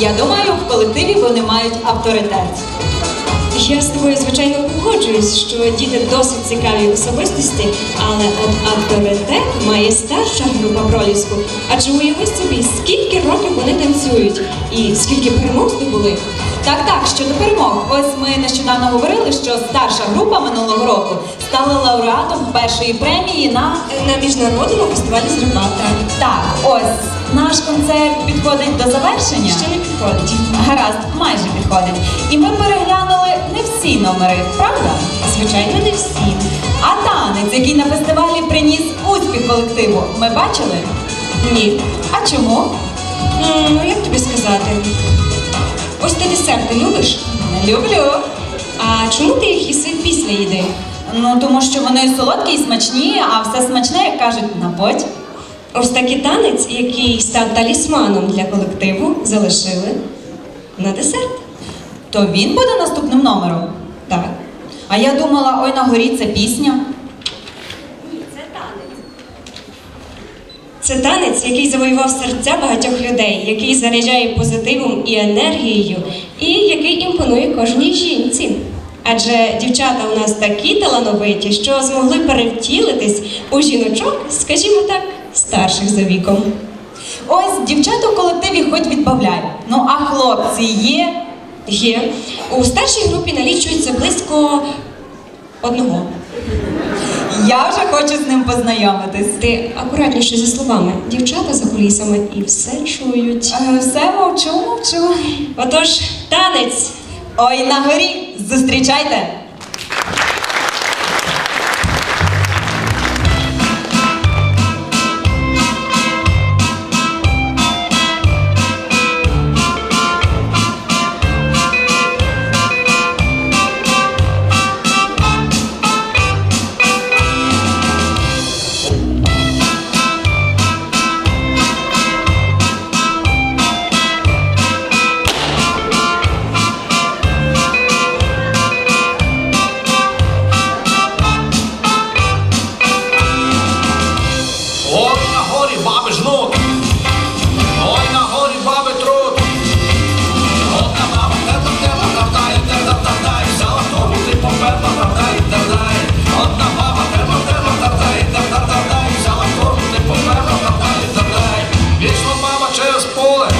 Я думаю, в колективі вони мають авторитет. Я з тобою, звичайно, погоджуюсь, що діти досить цікаві особистості, але от авторитет має старша група проліску. Адже уяви собі, скільки років вони танцюють і скільки перемог здобули. Так, так, щодо перемог. Ось ми нещодавно говорили, що старша група минулого року стала лауреатом першої премії на На міжнародному фестивалі Закарпаття. так. Ось наш концерт підходить до завершення. Ще не підходить. Гаразд, майже підходить. І ми переглянули не всі номери, правда? Звичайно, не всі. А танець, який на фестивалі приніс успіх колективу, ми бачили? Ні. А чому? Ну, як тобі сказати? Ось ти десерти любиш? Люблю. А чому ти їх їси після їди? Ну, тому що вони солодкі і смачні, а все смачне, як кажуть, на поть. Ось такий танець, який став талісманом для колективу, залишили на десерт. То він буде наступним номером. Так. А я думала, ой на горі це пісня. Це танець, який завоював серця багатьох людей, який заряджає позитивом і енергією, і який імпонує кожній жінці. Адже дівчата у нас такі талановиті, що змогли перевтілитись у жіночок, скажімо так, старших за віком. Ось дівчата в колективі хоч відбавляй. Ну а хлопці є. Є у старшій групі налічується близько одного. Я вже хочу з ним познайомитись. Ти акуратніше зі словами. Дівчата за кулісами і все чують. Е, Все мовчу, мовчу. Отож, танець. Ой на горі, зустрічайте! ごい。